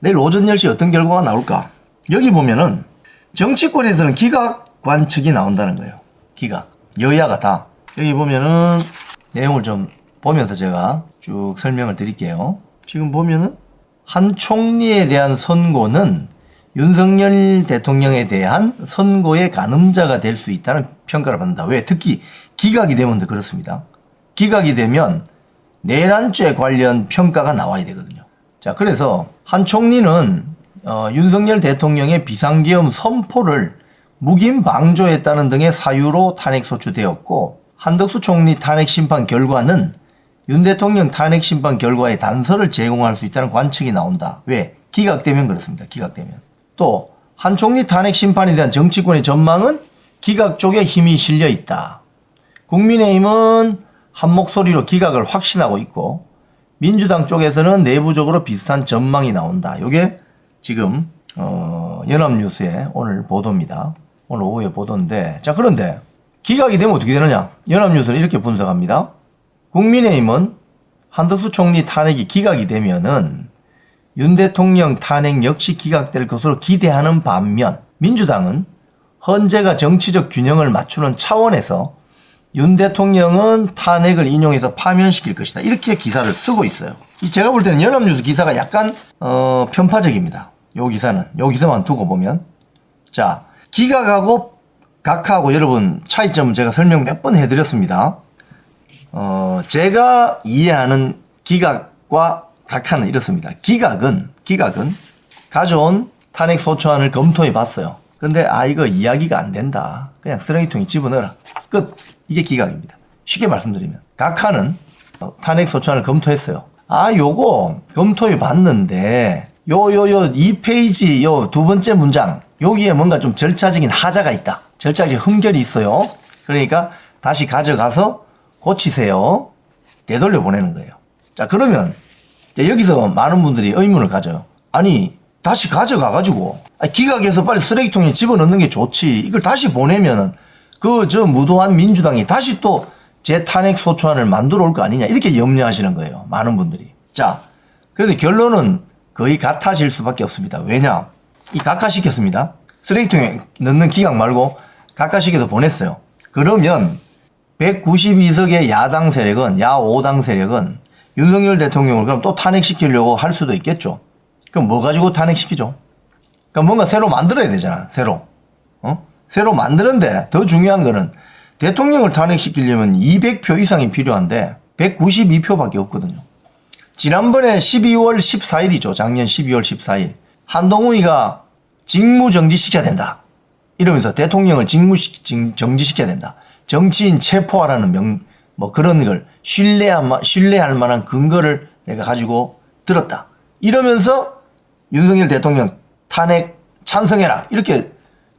내일 오전 10시 어떤 결과가 나올까? 여기 보면은 정치권에서는 기각 관 측이 나온다는 거예요. 기각. 여야가 다. 여기 보면은 내용을 좀 보면서 제가 쭉 설명을 드릴게요. 지금 보면은 한 총리에 대한 선고는 윤석열 대통령에 대한 선고의 가늠자가 될 수 있다는 평가를 받는다. 왜? 특히 기각이 되면 더 그렇습니다. 기각이 되면 내란죄 관련 평가가 나와야 되거든요. 자, 그래서 한 총리는 어, 윤석열 대통령의 비상계엄 선포를 묵인 방조했다는 등의 사유로 탄핵 소추되었고 한덕수 총리 탄핵 심판 결과는 윤 대통령 탄핵 심판 결과에 단서를 제공할 수 있다는 관측이 나온다. 왜? 기각되면 그렇습니다. 기각되면. 또 한 총리 탄핵 심판에 대한 정치권의 전망은 기각 쪽에 힘이 실려 있다. 국민의힘은 한 목소리로 기각을 확신하고 있고 민주당 쪽에서는 내부적으로 비슷한 전망이 나온다. 이게 지금 어, 연합뉴스의 오늘 보도입니다. 오늘 오후에 보도인데 자 그런데 기각이 되면 어떻게 되느냐? 연합뉴스는 이렇게 분석합니다. 국민의힘은 한덕수 총리 탄핵이 기각이 되면은 윤 대통령 탄핵 역시 기각될 것으로 기대하는 반면 민주당은 헌재가 정치적 균형을 맞추는 차원에서 윤 대통령은 탄핵을 인용해서 파면시킬 것이다. 이렇게 기사를 쓰고 있어요. 이 제가 볼 때는 연합뉴스 기사가 약간 어, 편파적입니다. 요 기사는 요 기사만 두고 보면 자 기각하고 각하하고 여러분 차이점은 제가 설명 몇 번 해드렸습니다. 어, 제가 이해하는 기각과 각하는 이렇습니다. 기각은, 기각은 가져온 탄핵 소추안을 검토해 봤어요. 근데 아, 이거 이야기가 안 된다. 그냥 쓰레기통에 집어넣어라. 끝. 이게 기각입니다. 쉽게 말씀드리면. 각하는 어, 탄핵 소추안을 검토했어요. 아, 요거 검토해 봤는데 요, 요, 요, 2페이지 요 두 번째 문장 여기에 뭔가 좀 절차적인 하자가 있다. 절차적인 흠결이 있어요. 그러니까 다시 가져가서 고치세요. 되돌려 보내는 거예요. 자, 그러면 여기서 많은 분들이 의문을 가져요. 아니, 다시 가져가가지고, 아니, 기각해서 빨리 쓰레기통에 집어넣는 게 좋지. 이걸 다시 보내면은, 그, 저, 무도한 민주당이 다시 또 재탄핵 소추안을 만들어 올 거 아니냐. 이렇게 염려하시는 거예요. 많은 분들이. 자, 그래도 결론은 거의 같아질 수밖에 없습니다. 왜냐? 이 각하시켰습니다. 쓰레기통에 넣는 기각 말고 각하시켜서 보냈어요. 그러면 192석의 야당 세력은, 야 5당 세력은 윤석열 대통령을 그럼 또 탄핵시키려고 할 수도 있겠죠. 그럼 뭐 가지고 탄핵시키죠? 그러니까 뭔가 새로 만들어야 되잖아, 새로. 어? 새로 만드는데 더 중요한 거는 대통령을 탄핵시키려면 200표 이상이 필요한데 192표밖에 없거든요. 지난번에 12월 14일이죠. 작년 12월 14일. 한동훈이가 직무정지시켜야 된다. 이러면서 대통령을 직무 정지시켜야 된다. 정치인 체포하라는 명, 뭐 그런 걸 신뢰할, 마- 신뢰할 만한 근거를 내가 가지고 들었다. 이러면서 윤석열 대통령 탄핵 찬성해라. 이렇게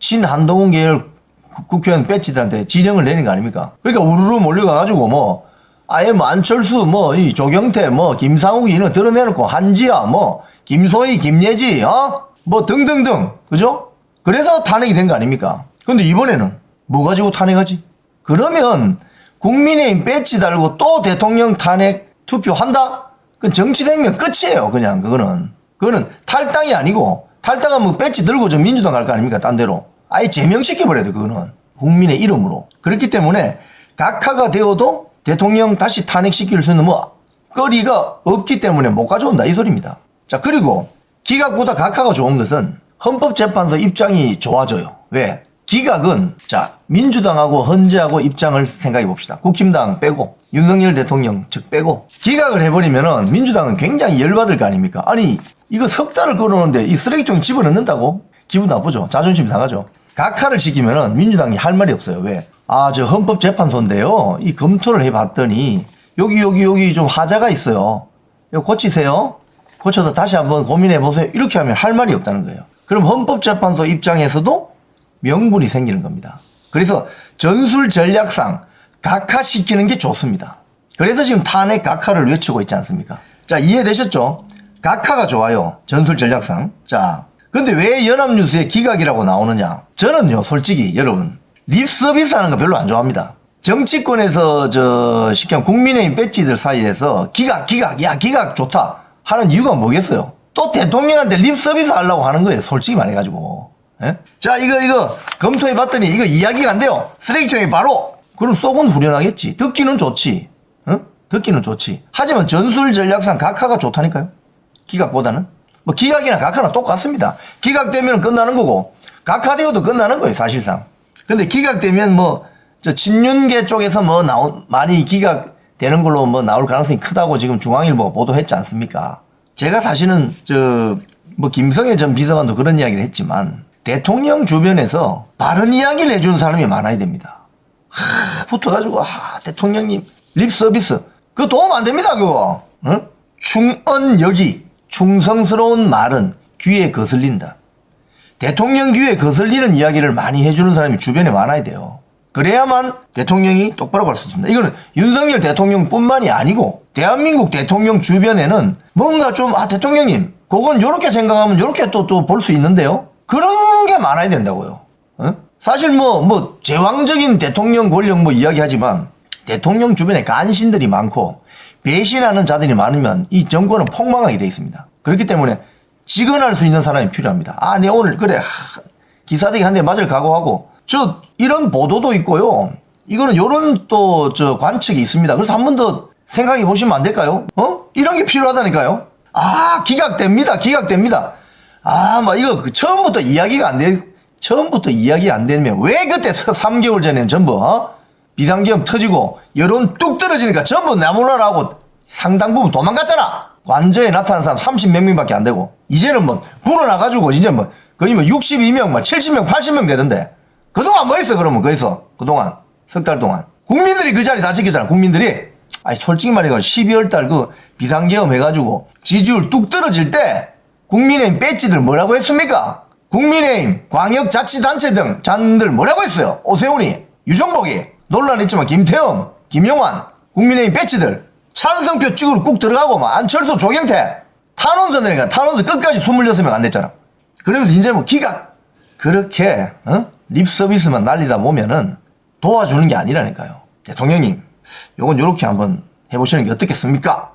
친 한동훈 계열 국- 국회의원 배치들한테 지령을 내는 거 아닙니까? 그러니까 우르르 몰려가가지고 뭐 아예 뭐 안철수 뭐 이 조경태 뭐 김상욱이 이런 드러내놓고 한지아 뭐 김소희 김예지 어뭐 등등등 그죠? 그래서 탄핵이 된 거 아닙니까? 근데 이번에는 뭐 가지고 탄핵하지? 그러면 국민의힘 배지 달고 또 대통령 탄핵 투표한다? 그건 정치 생명 끝이에요 그냥 그거는 그거는 탈당이 아니고 탈당하면 배지 들고 저 민주당 갈 거 아닙니까 딴 데로 아예 제명시켜버려야 돼 그거는 국민의 이름으로 그렇기 때문에 각하가 되어도 대통령 다시 탄핵시킬 수 있는 뭐 거리가 없기 때문에 못 가져온다 이 소리입니다. 자 그리고 기각보다 각하가 좋은 것은 헌법재판소 입장이 좋아져요. 왜? 기각은 자 민주당하고 헌재하고 입장을 생각해 봅시다. 국힘당 빼고 윤석열 대통령 측 빼고 기각을 해버리면은 민주당은 굉장히 열받을 거 아닙니까? 아니 이거 석 달을 끌어오는데 이 쓰레기통 집어넣는다고 기분 나쁘죠. 자존심 상하죠. 각하를 시키면은 민주당이 할 말이 없어요. 왜? 아, 저 헌법재판소인데요. 이 검토를 해봤더니 여기 여기 여기 좀 하자가 있어요. 이거 고치세요. 고쳐서 다시 한번 고민해 보세요. 이렇게 하면 할 말이 없다는 거예요. 그럼 헌법재판소 입장에서도 명분이 생기는 겁니다. 그래서 전술 전략상 각하시키는 게 좋습니다. 그래서 지금 탄핵 각하를 외치고 있지 않습니까? 자, 이해되셨죠? 각하가 좋아요. 전술 전략상. 자, 근데 왜 연합뉴스에 기각이라고 나오느냐? 저는요, 솔직히 여러분, 립 서비스 하는 거 별로 안 좋아합니다. 정치권에서 저 하면 국민의힘 배지들 사이에서 기각, 기각, 야, 기각 좋다 하는 이유가 뭐겠어요? 또 대통령한테 립 서비스 하려고 하는 거예요. 솔직히 말해가지고. 예? 자, 이거, 이거, 검토해 봤더니 이거 이야기가 안 돼요. 쓰레기통에 바로! 그럼 쏙은 후련하겠지. 듣기는 좋지. 어? 듣기는 좋지. 하지만 전술 전략상 각하가 좋다니까요. 기각보다는. 뭐 기각이나 각하나 똑같습니다. 기각되면 끝나는 거고, 각하되어도 끝나는 거예요, 사실상. 근데 기각되면 뭐, 저 친윤계 쪽에서 뭐 나오, 많이 기각되는 걸로 뭐 나올 가능성이 크다고 지금 중앙일보가 보도했지 않습니까? 제가 사실은 저, 뭐 김성애 전 비서관도 그런 이야기를 했지만, 대통령 주변에서 바른 이야기를 해주는 사람이 많아야 됩니다. 하, 붙어가지고, 아, 대통령님, 립 서비스. 그거 도움 안 됩니다, 그거. 응? 충언 여기, 충성스러운 말은 귀에 거슬린다. 대통령 귀에 거슬리는 이야기를 많이 해주는 사람이 주변에 많아야 돼요. 그래야만 대통령이 똑바로 갈 수 있습니다. 이거는 윤석열 대통령뿐만이 아니고 대한민국 대통령 주변에는 뭔가 좀 아 대통령님 그건 이렇게 생각하면 이렇게 또 또 볼 수 있는데요. 그런 게 많아야 된다고요. 어? 사실 뭐뭐 제왕적인 대통령 권력 뭐 이야기하지만 대통령 주변에 간신들이 많고 배신하는 자들이 많으면 이 정권은 폭망하게 돼 있습니다. 그렇기 때문에 직언할 수 있는 사람이 필요합니다. 아, 내 오늘 그래 하, 기사들이 한 대 맞을 각오하고 저 이런 보도도 있고요. 이거는 요런 또 저 관측이 있습니다. 그래서 한 번 더 생각해 보시면 안 될까요? 어? 이런 게 필요하다니까요. 아, 기각됩니다. 기각됩니다. 아, 막 이거 그 처음부터 이야기가 안 돼. 처음부터 이야기 안 되면 왜 그때 3개월 전에는 전부 어? 비상계엄 터지고 여론 뚝 떨어지니까 전부 나무라라고 상당 부분 도망갔잖아. 관저에 나타난 사람 30몇 명밖에 안 되고. 이제는 뭐 불어나가지고 이제 뭐 거의 뭐 62명, 막 70명, 80명 되던데. 그동안 뭐 했어 그러면 거기서? 그동안? 석 달 동안. 국민들이 그 자리 다 지켰잖아 국민들이. 아니 솔직히 말해가 12월 달 그 비상계엄 해가지고 지지율 뚝 떨어질 때 국민의힘 배지들 뭐라고 했습니까? 국민의힘 광역자치단체 등 잔들 뭐라고 했어요? 오세훈이. 유정복이 논란했지만 김태형 김용환 국민의힘 배지들 찬성표 찍으러 꾹 들어가고 막 안철수 조경태 탄원서내니까 탄원서 끝까지 26명 안 됐잖아. 그러면서 이제 뭐 기각. 그렇게 어? 립 서비스만 날리다 보면은 도와주는 게 아니라니까요. 대통령님 요건 요렇게 한번 해보시는 게 어떻겠습니까?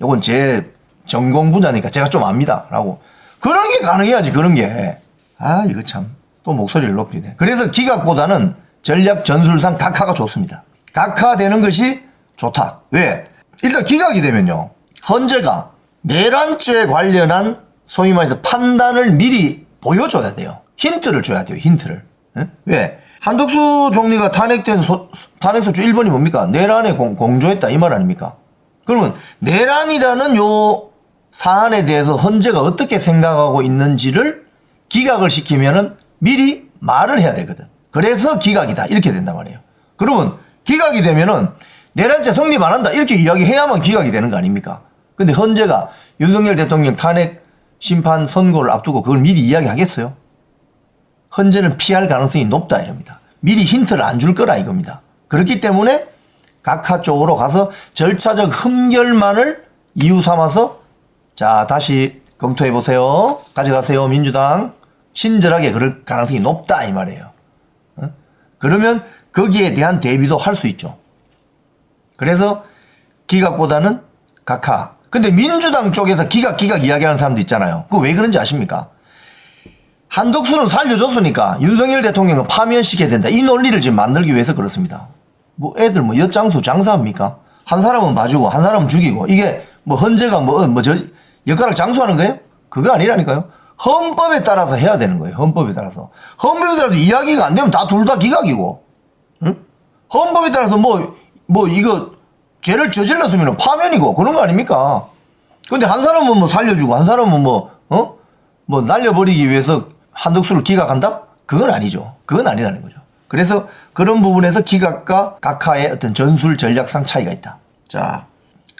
요건 제 전공 분야니까 제가 좀 압니다. 라고. 그런 게 가능해야지 그런 게 아 이거 참 또 목소리를 높이네. 그래서 기각보다는 전략 전술상 각하가 좋습니다. 각하되는 것이 좋다. 왜? 일단 기각이 되면요. 헌재가 내란죄 관련한 소위 말해서 판단을 미리 보여줘야 돼요. 힌트를 줘야 돼요 힌트를. 응? 왜? 한덕수 총리가 탄핵된 소, 탄핵소추 1번이 뭡니까? 내란에 공, 공조했다 이 말 아닙니까? 그러면 내란이라는 요 사안에 대해서 헌재가 어떻게 생각하고 있는지를 기각을 시키면은 미리 말을 해야 되거든. 그래서 기각이다. 이렇게 된단 말이에요. 그러면 기각이 되면은 내란죄 성립 안 한다. 이렇게 이야기해야만 기각이 되는 거 아닙니까? 근데 헌재가 윤석열 대통령 탄핵 심판 선고를 앞두고 그걸 미리 이야기하겠어요? 헌재는 피할 가능성이 높다 이럽니다. 미리 힌트를 안 줄 거라 이겁니다. 그렇기 때문에 각하 쪽으로 가서 절차적 흠결만을 이유 삼아서 자 다시 검토해 보세요. 가져가세요 민주당 친절하게 그럴 가능성이 높다 이 말이에요. 어? 그러면 거기에 대한 대비도 할 수 있죠. 그래서 기각보다는 각하. 근데 민주당 쪽에서 기각 기각 이야기하는 사람도 있잖아요. 그거 왜 그런지 아십니까? 한덕수는 살려줬으니까 윤석열 대통령은 파면시켜야 된다. 이 논리를 지금 만들기 위해서 그렇습니다. 뭐 애들 뭐 엿장수 장사합니까? 한 사람은 봐주고 한 사람은 죽이고 이게 뭐 헌재가 뭐뭐저 엿가락 장수하는 거예요? 그거 아니라니까요. 헌법에 따라서 해야 되는 거예요. 헌법에 따라서. 헌법에 따라서 이야기가 안 되면 다 둘 다 기각이고. 응? 헌법에 따라서 뭐 뭐 이거 죄를 저질렀으면 파면이고 그런 거 아닙니까? 근데 한 사람은 뭐 살려주고 한 사람은 뭐 어? 뭐 날려버리기 위해서 한덕수를 기각한다? 그건 아니죠. 그건 아니라는 거죠. 그래서 그런 부분에서 기각과 각하의 어떤 전술 전략상 차이가 있다. 자,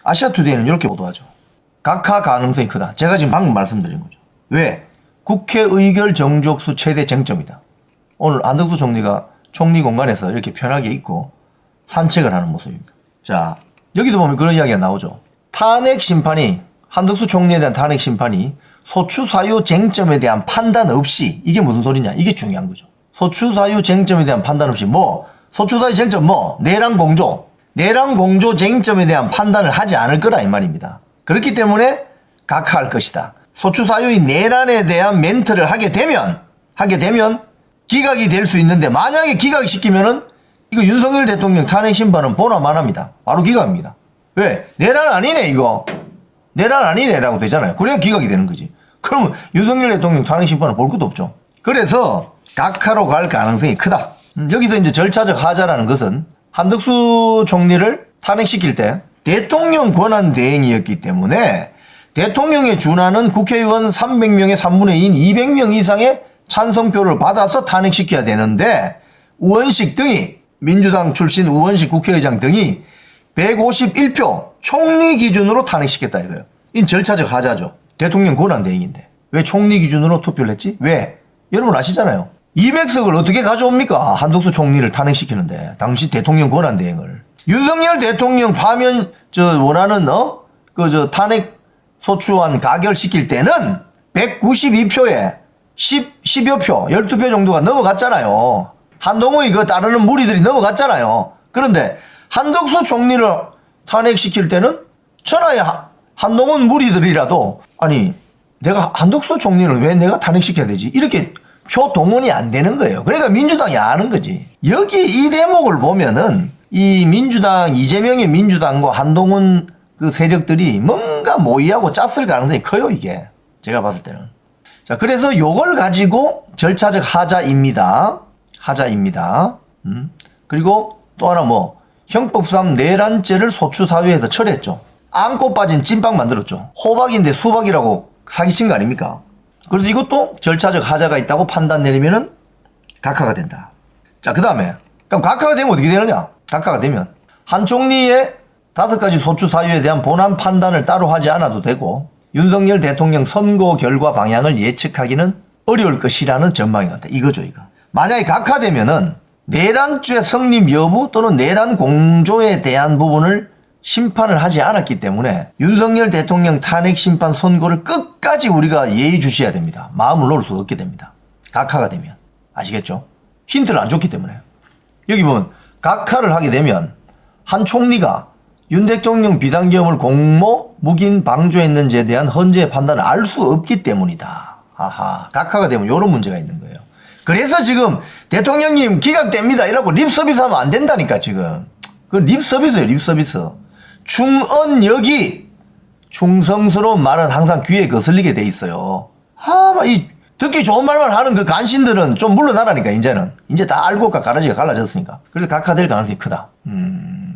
아시아투데이는 이렇게 보도하죠. 각하 가능성이 크다. 제가 지금 방금 말씀드린 거죠. 왜? 국회 의결 정족수 최대 쟁점이다. 오늘 안덕수 총리가 총리 공간에서 이렇게 편하게 있고 산책을 하는 모습입니다. 자, 여기도 보면 그런 이야기가 나오죠. 탄핵 심판이, 한덕수 총리에 대한 탄핵 심판이 소추 사유 쟁점에 대한 판단 없이, 이게 무슨 소리냐? 이게 중요한 거죠. 소추 사유 쟁점에 대한 판단 없이 뭐, 소추 사유 쟁점 뭐, 내란 공조, 내란 공조 쟁점에 대한 판단을 하지 않을 거라 이 말입니다. 그렇기 때문에 각하할 것이다. 소추 사유인 내란에 대한 멘트를 하게 되면 하게 되면 기각이 될 수 있는데 만약에 기각 시키면은 이거 윤석열 대통령 탄핵 심판은 보나마납니다. 바로 기각입니다. 왜? 내란 아니네 이거. 내란 아니네라고 되잖아요. 그래야 기각이 되는 거지. 그러면 윤석열 대통령 탄핵 심판은 볼 것도 없죠. 그래서 각하로 갈 가능성이 크다. 음, 여기서 이제 절차적 하자라는 것은 한덕수 총리를 탄핵시킬 때 대통령 권한 대행이었기 때문에 대통령에 준하는 국회의원 300명의 3분의 2인 200명 이상의 찬성표를 받아서 탄핵시켜야 되는데 우원식 등이 민주당 출신 우원식 국회의장 등이 151표 총리 기준으로 탄핵시켰다 이거예요. 이 절차적 하자죠. 대통령 권한 대행인데 왜 총리 기준으로 투표를 했지? 왜? 여러분 아시잖아요. 200석을 어떻게 가져옵니까? 한덕수 총리를 탄핵시키는데 당시 대통령 권한 대행을 윤석열 대통령 파면 저 원하는 어? 그 저 탄핵 소추안 가결시킬 때는 192표에 10, 10여 표, 12표 정도가 넘어갔잖아요. 한동훈이 그 따르는 무리들이 넘어갔잖아요. 그런데 한덕수 총리를 탄핵시킬 때는 천하의 하- 한동훈 무리들이라도 아니 내가 한덕수 총리를 왜 내가 탄핵시켜야 되지? 이렇게 표 동원이 안 되는 거예요. 그러니까 민주당이 아는 거지. 여기 이 대목을 보면은 이 민주당 이재명의 민주당과 한동훈 그 세력들이 뭔가 모의하고 짰을 가능성이 커요 이게 제가 봤을 때는. 자 그래서 요걸 가지고 절차적 하자입니다. 하자입니다. 음. 그리고 또 하나 뭐 형법상 내란죄를 소추사유에서 처리했죠. 안고 빠진 찐빵 만들었죠. 호박인데 수박이라고 사기친 거 아닙니까? 그래서 이것도 절차적 하자가 있다고 판단 내리면은 각하가 된다. 자, 그 다음에. 그럼 각하가 되면 어떻게 되느냐? 각하가 되면 한 총리의 다섯 가지 소추 사유에 대한 본안 판단을 따로 하지 않아도 되고 윤석열 대통령 선거 결과 방향을 예측하기는 어려울 것이라는 전망이 나다. 이거죠, 이거. 만약에 각하되면은 내란죄 성립 여부 또는 내란 공조에 대한 부분을 심판을 하지 않았기 때문에 윤석열 대통령 탄핵 심판 선고를 끝까지 우리가 예의주시해야 됩니다. 마음을 놓을 수 없게 됩니다. 각하가 되면. 아시겠죠? 힌트를 안 줬기 때문에. 여기 보면 각하를 하게 되면 한 총리가 윤 대통령 비상계엄을 공모 묵인 방조했는지에 대한 헌재 판단을 알 수 없기 때문이다. 아하. 각하가 되면 이런 문제가 있는 거예요. 그래서 지금 대통령님 기각됩니다. 이라고 립서비스 하면 안 된다니까 지금. 그 립서비스예요 립서비스. 충언역이 충성스러운 말은 항상 귀에 거슬리게 돼 있어요. 아, 막이 듣기 좋은 말만 하는 그 간신들은 좀 물러나라니까 이제는 이제 다 알고 가 가라지가 갈라졌으니까. 그래서 각하될 가능성이 크다. 음.